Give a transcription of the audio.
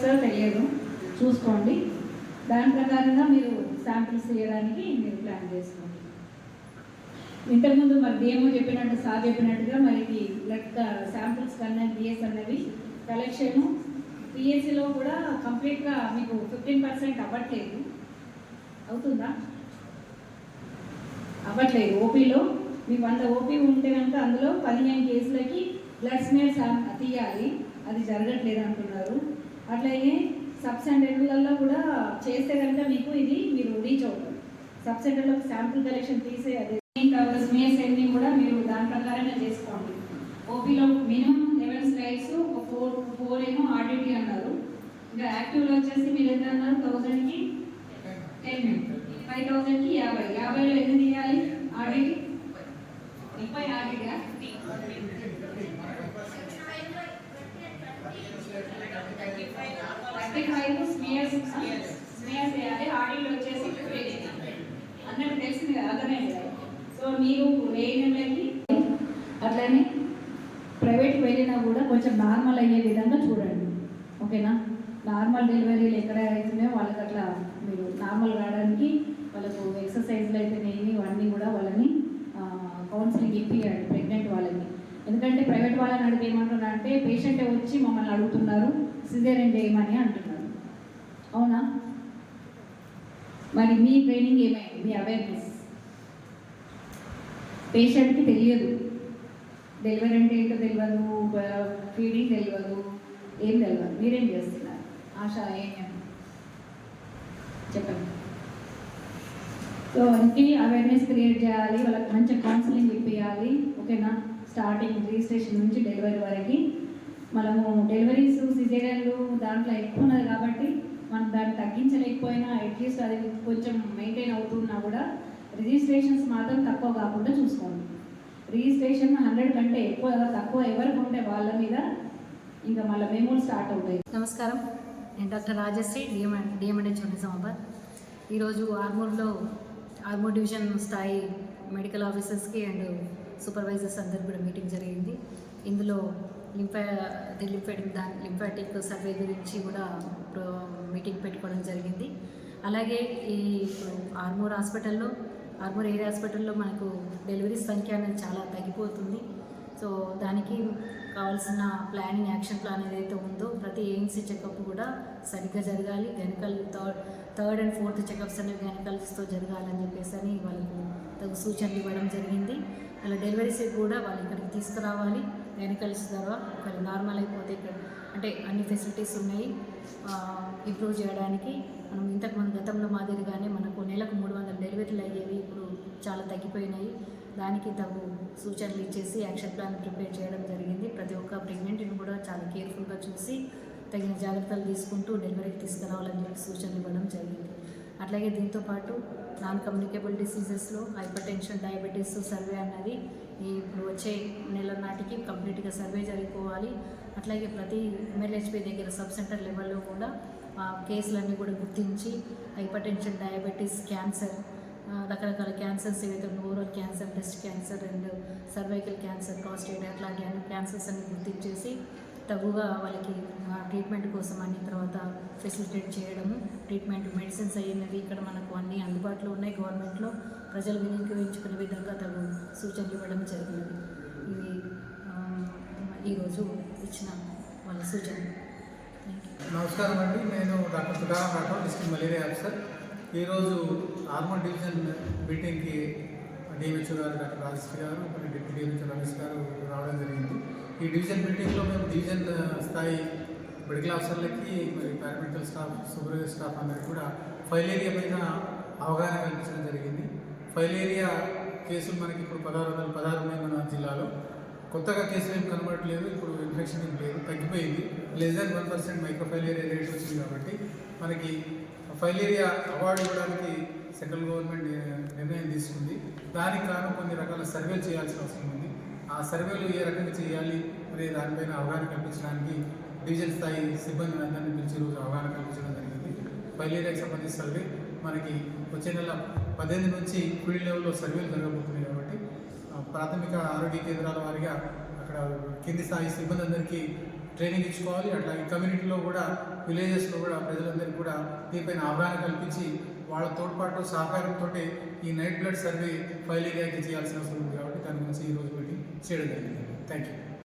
వస్తుందో తెలియదు. చూసుకోండి. దాని ప్రకారంగా మీరు శాంపిల్స్ చేయడానికి మీరు ప్లాన్ చేసుకోండి. ఇంతకుముందు మరి డిఎంఓ చెప్పినట్టు సార్ చెప్పినట్టుగా మరి బ్లడ్ శాంపిల్స్ కన్నా బిఎస్ అన్నవి కలెక్షను పిఎస్సిలో కూడా కంప్లీట్గా మీకు ఫిఫ్టీన్ పర్సెంట్ అవ్వట్లేదు. అవుతుందా? అవ్వట్లేదు. ఓపీలో మీకు వంద ఓపీ ఉంటే కనుక అందులో పదిహేను కేసులకి బ్లడ్ స్మేర్ తీయాలి. అది జరగట్లేదు అంటున్నారు. అట్లాగే సబ్ సెంటర్లలో కూడా చేస్తే కనుక మీకు ఇది మీరు రీచ్ అవుతారు. సబ్ సెంటర్లో శాంపుల్ కలెక్షన్ తీసే అది మేస్ అన్ని కూడా మీరు దాని ప్రకారంగా చేసుకోండి. ఓపీలో మినిమం లెవెన్ స్లైడ్స్ ఒక ఫోర్ ఫోర్ ఏమో ఆర్డిటీ అన్నారు. ఇంకా యాక్టివ్లో వచ్చేసి మీరు ఎంత అన్నారు? థౌజండ్కి టెన్ ఫైవ్ థౌజండ్కి యాభై యాభైలో ఎన్ని తీయాలి ఆడిట్ ముప్పై ఆడిటా థర్టీ స్మేయర్ స్మేయర్ స్మేయర్ చేయాలి. ఆడిట్ వచ్చేసి అందరికి తెలిసింది కదా అర్థమే సో మీరు వేయడంలోకి అట్లనే ప్రైవేట్కి వెళ్ళినా కూడా కొంచెం నార్మల్ అయ్యే విధంగా చూడండి. ఓకేనా? నార్మల్ డెలివరీలు ఎక్కడ అవుతున్నాయో వాళ్ళకి అట్లా మీరు నార్మల్ రావడానికి వాళ్ళకు ఎక్సర్సైజ్లు అయితే నేను ఇవన్నీ కూడా వాళ్ళని కౌన్సిలింగ్ ఇప్పియండి ప్రెగ్నెంట్ వాళ్ళని ఎందుకంటే ప్రైవేట్ వాళ్ళని అడిగి ఏమంటున్నారంటే పేషెంట్ వచ్చి మమ్మల్ని అడుగుతున్నారు. సిజేరియన్ చేయమని అంటున్నారు అవునా? మరి మీ ట్రైనింగ్ ఏమైంది మీ అవేర్నెస్ పేషెంట్కి తెలియదు. డెలివరీ అంటే ఏంటో తెలియదు ఫీడింగ్ తెలియదు ఏం తెలియదు. మీరేం చేస్తున్నారు? ఆశ ఏం చెప్పండి. సో ఇంకే అవేర్నెస్ క్రియేట్ చేయాలి వాళ్ళకి మంచి కౌన్సిలింగ్ ఇప్పించాలి ఓకేనా? స్టార్టింగ్ రిజిస్ట్రేషన్ నుంచి డెలివరీ మనము డెలివరీస్ సిజేరియన్లు దాంట్లో ఎక్కువ ఉన్నది కాబట్టి మనం దాన్ని తగ్గించలేకపోయినా అట్లీస్ట్ అది కొంచెం మెయింటైన్ అవుతున్నా కూడా రిజిస్ట్రేషన్స్ మాత్రం తక్కువ కాకుండా చూసుకోండి. రిజిస్ట్రేషన్ హండ్రెడ్ కంటే ఎక్కువ తక్కువ ఎవరికి ఉంటే వాళ్ళ మీద ఇంకా మళ్ళీ మెమోలు స్టార్ట్ అవుతాయి. నమస్కారం. నేను doctor Rajasri DM DMNH Nizamabad ఈరోజు ఆర్మూర్లో ఆర్మూర్ డివిజన్ స్థాయి మెడికల్ ఆఫీసర్స్కి అండ్ సూపర్వైజర్స్ అందరికి కూడా మీటింగ్ జరిగింది. ఇందులో లింఫా లింఫాటిక్ దాని లింఫాటిక్ సర్వే గురించి కూడా ప్రో- మీటింగ్ పెట్టుకోవడం జరిగింది. అలాగే ఈ ఇప్పుడు ఆర్మూర్ హాస్పిటల్లో ఆర్మూర్ ఏరియా హాస్పిటల్లో మనకు డెలివరీ సంఖ్య అనేది చాలా తగ్గిపోతుంది. సో దానికి కావాల్సిన ప్లానింగ్ యాక్షన్ ప్లాన్ ఏదైతే ఉందో ప్రతి ఏఎన్సీ చెకప్ కూడా సరిగ్గా జరగాలి. గెనికల్ third third and fourth checkups అనేవి గెనికల్స్తో జరగాలని చెప్పేసి అని వాళ్ళకు తగు సూచనలు ఇవ్వడం జరిగింది. అలా డెలివరీస్ కూడా వాళ్ళు ఇక్కడికి తీసుకురావాలి. గెనికల్స్ ద్వారా ఒకవేళ నార్మల్ అయిపోతే ఇక్కడ అంటే అన్ని ఫెసిలిటీస్ ఉన్నాయి. ఇంప్రూవ్ చేయడానికి మనం ఇంతకుముందు గతంలో మాదిరిగానే మనకు నెలకు మూడు వందల డెలివరీలు అయ్యేవి ఇప్పుడు చాలా తగ్గిపోయినాయి. దానికి తగు సూచనలు ఇచ్చేసి యాక్షన్ ప్లాన్ ప్రిపేర్ చేయడం జరిగింది. ప్రతి ఒక్క ప్రెగ్నెంట్ని కూడా చాలా కేర్ఫుల్గా చూసి తగిన జాగ్రత్తలు తీసుకుంటూ డెలివరీకి తీసుకురావాలని చెప్పి సూచనలు ఇవ్వడం జరిగింది. అట్లాగే దీంతో పాటు నాన్ కమ్యూనికేబుల్ డిసీజెస్లో హైపర్ టెన్షన్ డయాబెటీస్ సర్వే అన్నది ఇప్పుడు వచ్చే నెల నాటికి కంప్లీట్గా సర్వే జరిగిపోవాలి. అట్లాగే ప్రతి ఎంఎల్హెచ్పి దగ్గర సబ్ సెంటర్ లెవెల్లో కూడా ఆ కేసులన్నీ కూడా గుర్తించి హైపర్ టెన్షన్ డయాబెటీస్ క్యాన్సర్ రకరకాల క్యాన్సర్స్ ఏవైతే oral cancer breast cancer and cervical cancer prostate అట్లాంటి అన్ని క్యాన్సర్స్ అన్ని గుర్తించేసి తగుగా వాళ్ళకి ట్రీట్మెంట్ కోసం అన్ని తర్వాత ఫెసిలిటేట్ చేయడము. ట్రీట్మెంట్ మెడిసిన్స్ అయినవి ఇక్కడ మనకు అన్ని అందుబాటులో ఉన్నాయి. గవర్నమెంట్లో ప్రజలు వినియోగించుకునే విధంగా తగు సూచనలు ఇవ్వడం జరిగింది. ఇవి ఈరోజు ఇచ్చిన వాళ్ళ సూచన నమస్కారం అండి. నేను doctor Sudharam Rathod district malaria officer. ఈరోజు ఆర్మర్ డివిజన్ మీటింగ్కి డిఎంహెచ్ఓ గారు డాక్టర్ రాజశ్రీ గారు మరి డిప్యూటీ డిఎంహెచ్ఓ రమేష్ గారు రావడం జరిగింది. ఈ డివిజన్ మీటింగ్లో మేము డివిజన్ స్థాయి మెడికల్ ఆఫీసర్లకి మరి పారామెడికల్ స్టాఫ్ సూపర్వైజర్ స్టాఫ్ అందరికీ కూడా ఫైలేరియా పైన అవగాహన కల్పించడం జరిగింది. ఫైలేరియా కేసులు మనకి ఇప్పుడు పదహారు వందల పదహారు ఉన్నాయి మన జిల్లాలో. కొత్తగా కేసులు ఏం కనబడట్లేదు ఇప్పుడు ఇన్ఫెక్షన్ ఏం లేదు తగ్గిపోయింది. Less than one percent microfilaria rate వచ్చింది కాబట్టి మనకి ఫైలేరియా అవార్డు ఇవ్వడానికి సెంట్రల్ గవర్నమెంట్ నిర్ణయం తీసుకుంది. దానికి కారణం కొన్ని రకాల సర్వేలు చేయాల్సిన అవసరం ఉంది. ఆ సర్వేలు ఏ రకంగా చేయాలి మరి దానిపైన అవగాహన కల్పించడానికి డివిజన్ స్థాయి సిబ్బంది అందరినీ పిలిచి రోజు అవగాహన కల్పించడం జరిగింది. ఫైలేరియాకి సంబంధించిన సర్వే మనకి వచ్చే నెల పద్దెనిమిది నుంచి ఫీల్డ్ లెవెల్లో సర్వేలు జరగబోతున్నాయి కాబట్టి ప్రాథమిక ఆరోగ్య కేంద్రాల వారిగా అక్కడ కింది స్థాయి సిబ్బంది అందరికీ ట్రైనింగ్ ఇచ్చుకోవాలి. అట్లాగే కమ్యూనిటీలో కూడా విలేజెస్లో కూడా ప్రజలందరికీ కూడా దీనిపైన అవగాహన కల్పించి వాళ్ళ తోడ్పాటు సహకారంతో ఈ నైట్ బ్లడ్ సర్వే ఫైల్ ఏరియాకి చేయాల్సిన అవసరం ఉంది కాబట్టి దాని గురించి ఈరోజు మీటింగ్ చేయడం జరిగింది. Thank you